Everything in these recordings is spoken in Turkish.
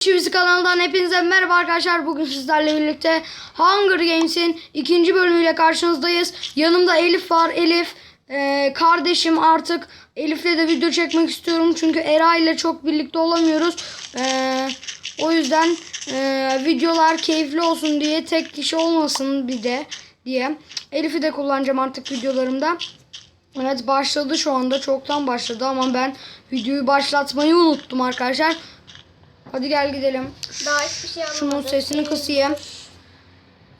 Çivisi kanalından hepinize merhaba arkadaşlar. Bugün sizlerle birlikte Hunger Games'in ikinci bölümüyle karşınızdayız. Yanımda Elif var. Elif e, kardeşim artık Elif'le de video çekmek istiyorum. Çünkü Era ile çok birlikte olamıyoruz. E, o yüzden e, videolar keyifli olsun diye tek kişi olmasın bir de diye. Elif'i de kullanacağım artık videolarımda. Evet başladı şu anda. Çoktan başladı ama ben videoyu başlatmayı unuttum arkadaşlar. Hadi gel gidelim. Daha hiçbir şey alamadık. Şunun sesini kısayım.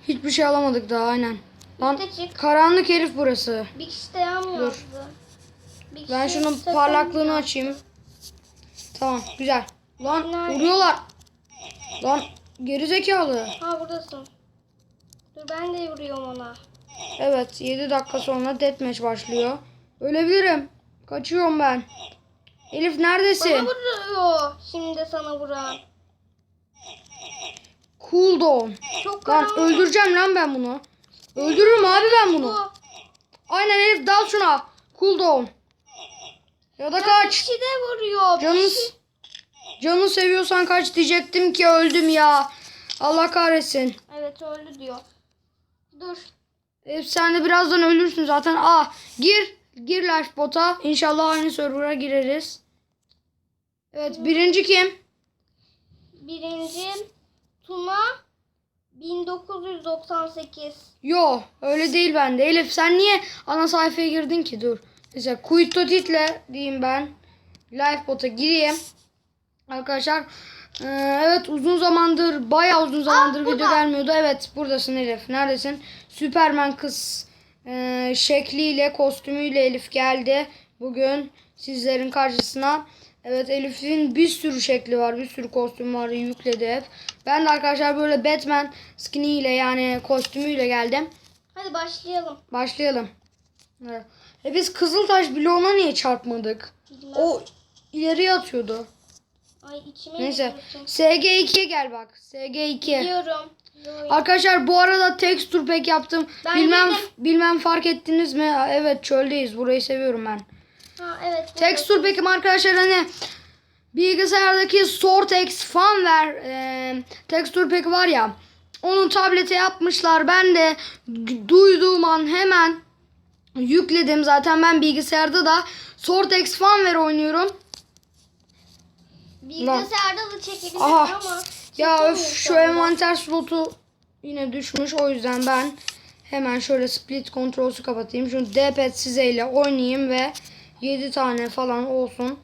Hiçbir şey alamadık daha aynen. Lan çık. karanlık herif burası. Bir kişi de yanmıyordu. Bir kişi Ben şunun parlaklığını açayım. Tamam güzel. Lan Nerede? vuruyorlar. Lan gerizekalı. Ha buradasın. Dur ben de vuruyorum ona. Evet 7 dakika sonra deathmatch başlıyor. Ölebilirim. Kaçıyorum ben. Elif Bana neredesin? vuruyor. Şimdi sana vuran. Cool down. Çok Lan karanlık. öldüreceğim lan ben bunu. Öldürürüm abi ben bunu. Bu. Aynen Elif dal şuna. Cool down. Ya da Bir kaç. kişi de vuruyor. Bir Canını, kişi- canını seviyorsan kaç diyecektim ki öldüm ya. Allah kahretsin. Evet öldü diyor. Dur. Elif sen de birazdan ölürsün zaten. Aa gir. Gir lifebot'a. İnşallah aynı server'a gireriz. Evet birinci kim? Birinci Tuna 1998. Yo öyle değil bende. Elif sen niye ana sayfaya girdin ki? Dur. Mesela Quittotitle diyeyim ben. Lifebot'a gireyim. Arkadaşlar eee, evet uzun zamandır bayağı uzun zamandır video burada. gelmiyordu. Evet buradasın Elif. Neredesin? Süperman kız eee, şekliyle kostümüyle Elif geldi. Bugün sizlerin karşısına. Evet Elif'in bir sürü şekli var. Bir sürü kostüm var. Yükledi hep. Ben de arkadaşlar böyle Batman skiniyle yani kostümüyle geldim. Hadi başlayalım. Başlayalım. Evet. E biz Kızıltaş bloğuna niye çarpmadık? Bilmem. O ileriye atıyordu. Ay içime Neyse. girdi. SG2'ye gel bak. SG2. Gidiyorum. Dur. Arkadaşlar bu arada texture pack yaptım. Ben bilmem bilmem fark ettiniz mi? Evet çöldeyiz. Burayı seviyorum ben. Ha evet. Texture pack'im arkadaşlar hani bilgisayardaki Sortex Fanware e, texture pack var ya. Onun tablete yapmışlar. Ben de duyduğum an hemen yükledim. Zaten ben bilgisayarda da Sortex Fanware oynuyorum. Bilgisayarda da çekebilirim Aha. ama Ya öf şu envanter slotu yine düşmüş. O yüzden ben hemen şöyle split kontrolsü kapatayım. Şunu D-pad size ile oynayayım ve 7 tane falan olsun.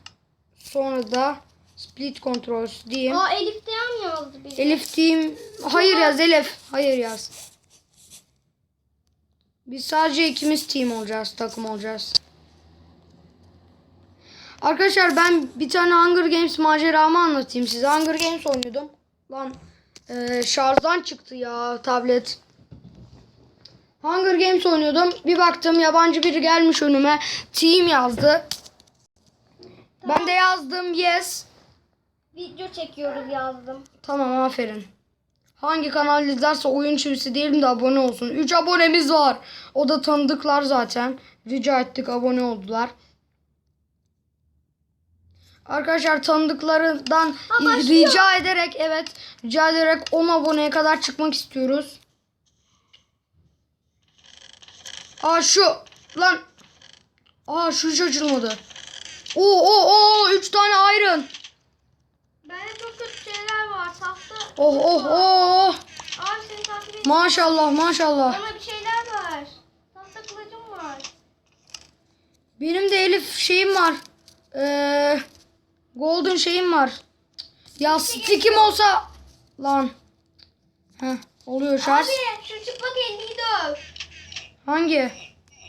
Sonra da split controls diyeyim. Aa Elif de yan yazdı bir. Elif diyeyim. Hayır yaz Elif. Hayır yaz. Biz sadece ikimiz team olacağız. Takım olacağız. Arkadaşlar ben bir tane Hunger Games maceramı anlatayım size. Hunger Games oynuyordum. Lan e, şarjdan çıktı ya tablet. Hunger Games oynuyordum. Bir baktım yabancı biri gelmiş önüme. Team yazdı. Ben de yazdım yes. Video çekiyoruz yazdım. Tamam aferin. Hangi kanal izlerse oyun çivisi diyelim de abone olsun. 3 abonemiz var. O da tanıdıklar zaten. Rica ettik abone oldular. Arkadaşlar tanıdıklarından rica ederek evet rica ederek 10 aboneye kadar çıkmak istiyoruz. Aa şu lan Aa şu hiç açılmadı. Oo oo oo 3 tane iron. Bende çok kötü şeyler var. Tahta. Oh oh oh. Abi seni takip. Maşallah maşallah. Bana bir şeyler var. Tahta kılıcım var. Benim de Elif şeyim var. Ee, golden şeyim var. Ya stickim olsa lan. Heh, oluyor şarj. Abi şu çıplak elliyi döv. Hangi?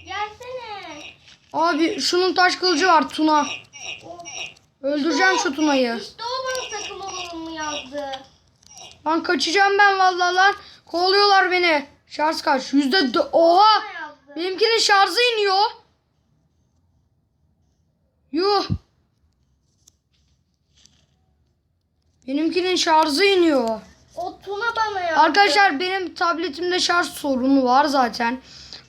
Gelsene. Abi şunun taş kılıcı var Tuna. Öldüreceğim şu Tuna'yı. işte o bana takım olalım yazdı. Lan kaçacağım ben vallahi lan. Kovalıyorlar beni. Şarj kaç? Yüzde Oha. Benimkinin şarjı iniyor. Yuh. Benimkinin şarjı iniyor. O Tuna bana yazdı. Arkadaşlar benim tabletimde şarj sorunu var zaten.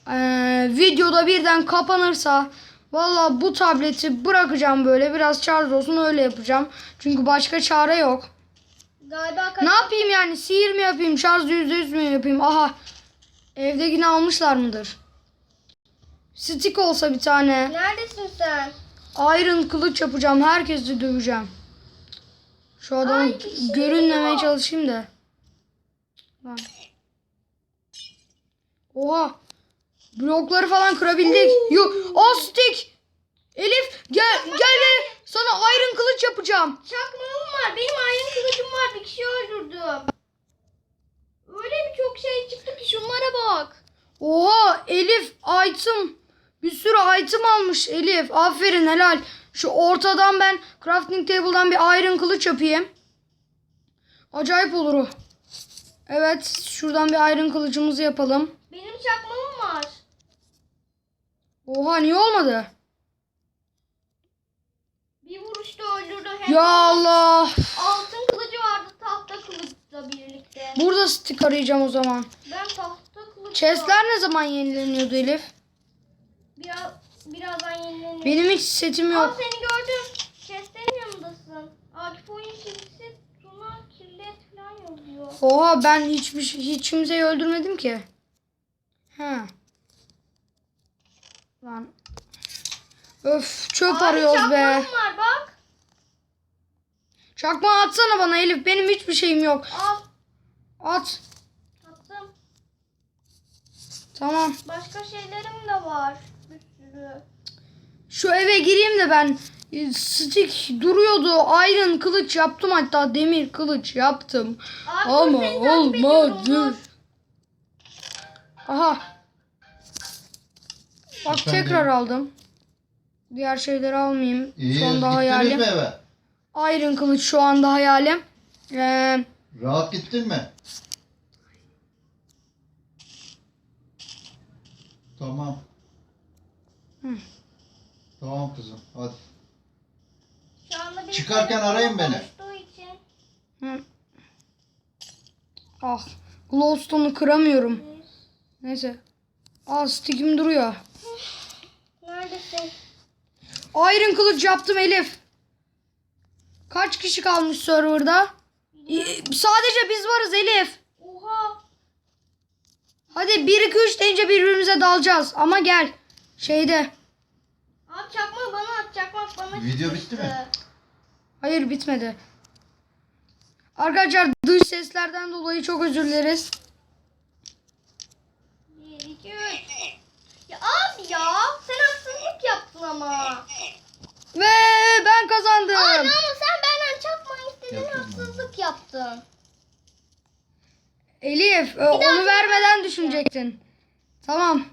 Ee, videoda birden kapanırsa valla bu tableti bırakacağım böyle biraz şarj olsun öyle yapacağım. Çünkü başka çare yok. Galiba. Ne yapayım yani? Sihir mi yapayım? Şarj yüzde yüz mü yapayım? Aha. Evde yine almışlar mıdır? Stick olsa bir tane. Neredesin sen? Iron kılıç yapacağım. Herkesi döveceğim. Şu adamı Ay, şey görünmemeye yok. çalışayım da. Lan. Oha. Blokları falan kırabildik. Yok. Aa stick. Elif gel gel gel. Sana iron kılıç yapacağım. Çakmağım var. Benim ayrım kılıcım var. Bir kişi öldürdüm. Öyle bir çok şey çıktı ki şunlara bak. Oha Elif item. Bir sürü item almış Elif. Aferin helal. Şu ortadan ben crafting table'dan bir iron kılıç yapayım. Acayip olur o. Evet şuradan bir iron kılıcımızı yapalım. Benim çakmağım var. Oha niye olmadı? Bir vuruşta öldürdü. Hem Ya Allah. altın kılıcı vardı tahta kılıçla birlikte. Burada stick arayacağım o zaman. Ben tahta kılıç Chestler ne zaman yenileniyordu Elif? biraz birazdan yenileniyor. Benim hiç setim Aa yok. seni gördüm. Chest'lerin yanındasın. Akif oyun kilisi Tuna kirlet falan yazıyor. Oha ben hiçbir şey- hiç kimseyi öldürmedim ki. Ha. Lan. Öf çöp Abi arıyoruz be. var bak. Çakma atsana bana Elif. Benim hiçbir şeyim yok. Al At. attım. Tamam. Başka şeylerim de var. Bir sürü. Şu eve gireyim de ben e, stick duruyordu. Iron kılıç yaptım hatta demir kılıç yaptım. Abi Ama olmadı. Aha. Bak Efendim? tekrar aldım. Diğer şeyleri almayayım. İyi, şu anda hayalim. mi eve? Iron kılıç şu anda hayalim. Ee, Rahat gittin mi? Tamam. Hı. Tamam kızım, hadi. Şu anda bir Çıkarken arayın beni. için hı. Ah. Glowstone'u kıramıyorum. Neyse. Aa stick'im duruyor. Neredesin? Iron kılıç yaptım Elif. Kaç kişi kalmış serverda? Ee, Sadece biz varız Elif. Oha. Hadi 1 2 3 deyince birbirimize dalacağız. Ama gel. Şeyde. Abi çakmağı bana at. Çakmak bana Video çıkmıştı. bitti mi? Hayır bitmedi. Arkadaşlar dış seslerden dolayı çok özür dileriz. Ya abi ya. Sen haksızlık yaptın ama. Ve ben kazandım. Abi ama sen benden çakma mı? haksızlık yaptın. Elif e, onu vermeden düşünecektin. Tamam.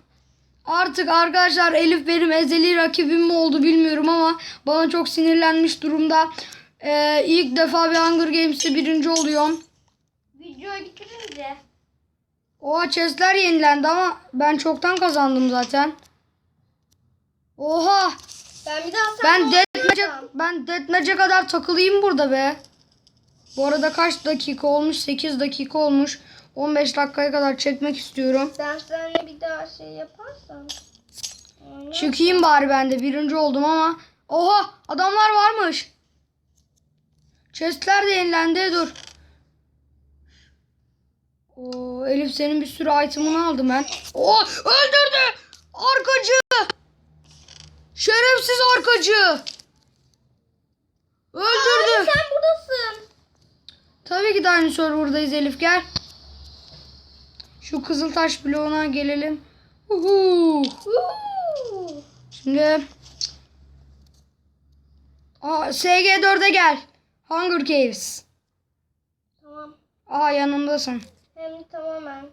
Artık arkadaşlar Elif benim ezeli rakibim mi oldu bilmiyorum ama bana çok sinirlenmiş durumda. Ee, ilk defa bir Hunger Games'te birinci oluyorum. Videoyu bitirince. Oha chestler yenilendi ama ben çoktan kazandım zaten. Oha Ben bir daha ben deathmatch'e ben deathmatch'e kadar takılayım burada be. Bu arada kaç dakika olmuş? 8 dakika olmuş. 15 dakikaya kadar çekmek istiyorum. Sen seninle bir daha şey yaparsan. Onu- Çıkayım bari ben de. Birinci oldum ama. Oha adamlar varmış. Chestler de yenilendi. Dur. Oo, Elif senin bir sürü itemını aldım ben. Oo, öldürdü. Arkacı. Şerefsiz arkacı. Öldürdü. Abi sen buradasın. Tabii ki de aynı serverdayız Elif gel. Şu Kızıltaş bloğuna gelelim. Uhu. Şimdi Aa, SG4'e gel. Hunger Caves. Tamam. Aa yanımdasın. Hem tamamen.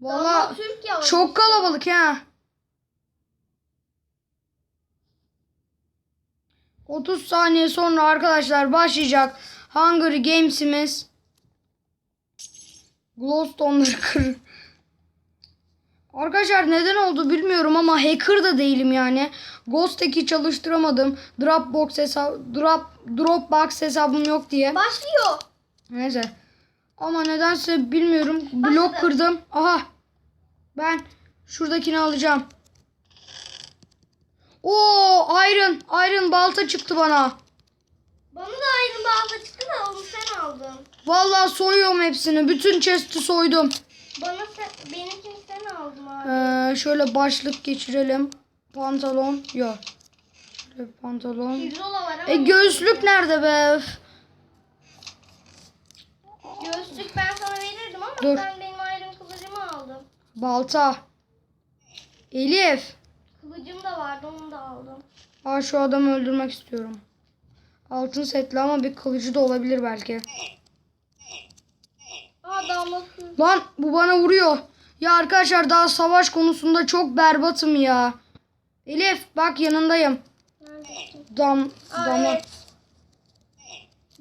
Valla çok kalabalık ha. 30 saniye sonra arkadaşlar başlayacak Hunger Games'imiz. Glowstone'ları kır. Arkadaşlar neden oldu bilmiyorum ama hacker da değilim yani. Ghost Tech'i çalıştıramadım. Dropbox hesap drop Dropbox hesabım yok diye. Başlıyor. Neyse. Ama nedense bilmiyorum. Blok kırdım. Aha. Ben şuradakini alacağım. Oo, iron, iron balta çıktı bana. Bana da ayrı balta çıktı da onu sen aldın. Vallahi soyuyorum hepsini. Bütün chest'i soydum. Bana sen, benimkini sen aldın abi. Ee, şöyle başlık geçirelim. Pantolon. Yok. Şöyle pantolon. Pirzola var ama. E göğüslük nerede be? Göğüslük ben sana verirdim ama Dur. sen benim ayrım kılıcımı aldın. Balta. Elif. Kılıcım da vardı onu da aldım. Aa şu adamı öldürmek istiyorum. Altın setli ama bir kılıcı da olabilir belki. Aa damlası. Lan bu bana vuruyor. Ya arkadaşlar daha savaş konusunda çok berbatım ya. Elif bak yanındayım. Neredesin? Dam, Aa, evet.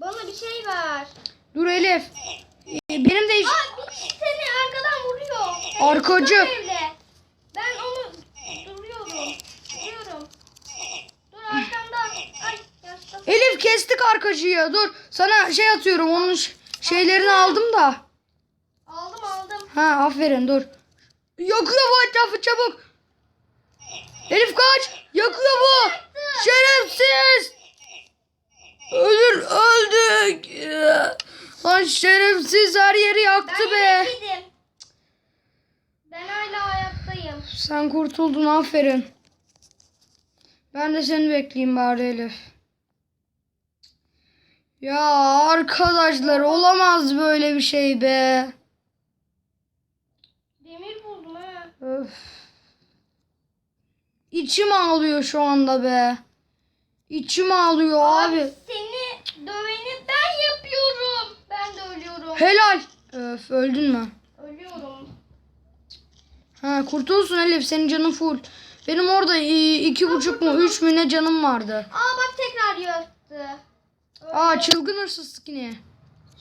Bana bir şey ver. Dur Elif. Ee, benim de iş... Aa seni arkadan vuruyor. Arkacı. Tam evde. Ben onu duruyorum. Duruyorum. Dur arkamda. Ay yaşta. Elif kestik arkacıyı. Dur sana şey atıyorum. Onun şeylerini aldım da. Aldım aldım. Ha aferin dur. Yakıyor bu etrafı çabuk. Elif kaç. Yakıyor bu. Şerefsiz. Ölür öldük. Lan şerefsiz her yeri yaktı Ben be. Ben hala ayaktayım. Sen kurtuldun aferin. Ben de seni bekleyeyim bari Elif. Ya arkadaşlar olamaz böyle bir şey be. Demir buldum ha. Öf. İçim ağlıyor şu anda be. İçim ağlıyor abi. Seni döveni ben yapıyorum. Ben de ölüyorum. Helal. Öf öldün mü? Ölüyorum. Ha kurtulsun Elif senin canın full. Benim orada iki buçuk mu üç mü ne canım vardı. Aa bak tekrar yaktı. Aa çılgın hırsız skin'i.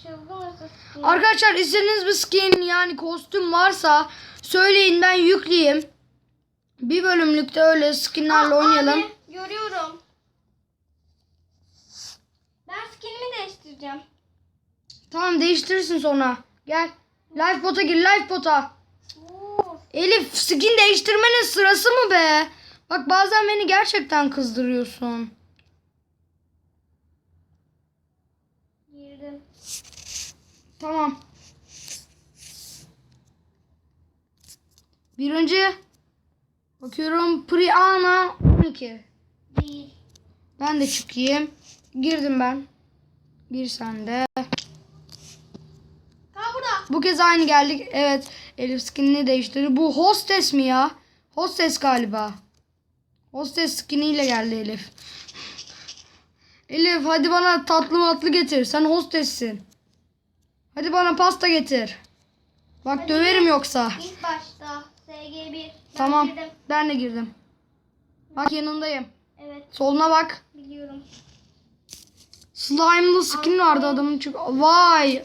Çılgın hırsız. Arkadaşlar istediğiniz bir skin yani kostüm varsa söyleyin ben yükleyeyim. Bir bölümlükte öyle skinlerle Aa, oynayalım. Abi, görüyorum. Ben skinimi değiştireceğim. Tamam değiştirirsin sonra. Gel. Lifebot'a gir Lifebot'a. Elif skin değiştirmenin sırası mı be? Bak bazen beni gerçekten kızdırıyorsun. Girdim. Tamam. Bir önce bakıyorum Priana 12. Değil. Ben de çıkayım. Girdim ben. Gir sen de. Ha burada. Bu kez aynı geldik. Evet. Elif skinini değiştirdi. Bu hostes mi ya? Hostes galiba. Hostes skiniyle geldi Elif. Elif hadi bana tatlı matlı getir. Sen hostessin. Hadi bana pasta getir. Bak Hadi. döverim yoksa. İlk başta. SG1. Ben Tamam. girdim. Ben de girdim. Bak yanındayım. Evet Soluna bak. biliyorum. Slime'lı skin vardı adamın çünkü. Vay.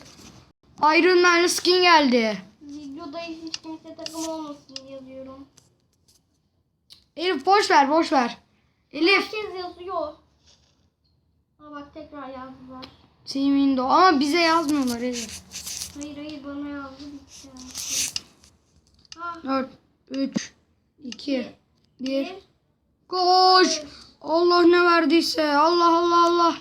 Iron Man'lı skin geldi. Videoda hiç kimse takım olmasın yazıyorum. Elif boş ver boş ver. Elif. Herkes yazıyor. Ha bak tekrar yazdılar. Team Window. Ama bize yazmıyorlar Elif. Hayır hayır bana yazdı bitti. Ha 4, 3, 2, 1. bir. Koş. Allah ne verdiyse. Allah Allah Allah.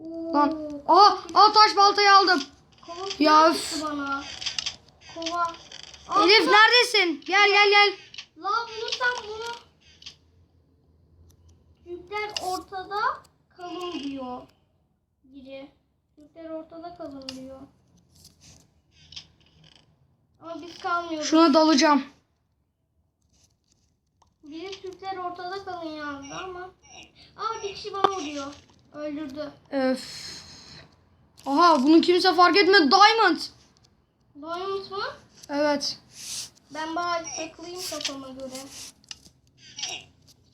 Oo, Lan. Aa, aa taş baltayı aldım. Kova Ya öf. bana. Kova. Aa, Elif neredesin? Gel gel gel. La bulursam bunu. Yükler ortada kalın diyor. Biri. Yükler ortada kalın diyor. Ama biz kalmıyoruz. Şuna dalacağım. Biri Türkler ortada kalın yazdı ama. Aa bir kişi bana vuruyor. Öldürdü. Öf. Aha bunu kimse fark etmedi. Diamond. Diamond mı? Evet. Ben bari takılayım kafama göre.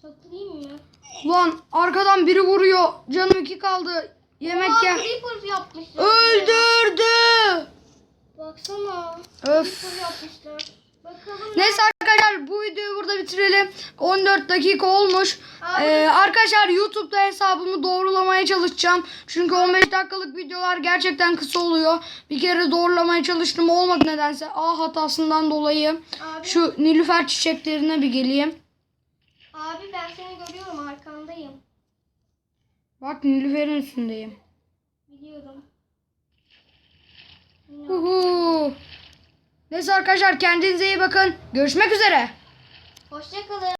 Takılayım mı? Ulan arkadan biri vuruyor. Canım iki kaldı. Yemek Aa, ye. Creeper yapmışlar. Öldürdü. Baksana. Öf. Creeper yapmışlar. Bakalım. Neyse arkadaşlar bu videoyu burada bitirelim. 14 dakika olmuş. Ee, arkadaşlar YouTube'da hesabımı doğrulamaya çalışacağım. Çünkü 15 dakikalık videolar gerçekten kısa oluyor. Bir kere doğrulamaya çalıştım olmadı nedense. A hatasından dolayı. Abi, Şu nilüfer çiçeklerine bir geleyim. abi ben seni görüyorum arkandayım. Bak nilüferin üstündeyim. Biliyorum. Uhu. Neyse arkadaşlar kendinize iyi bakın. Görüşmek üzere. Hoşçakalın.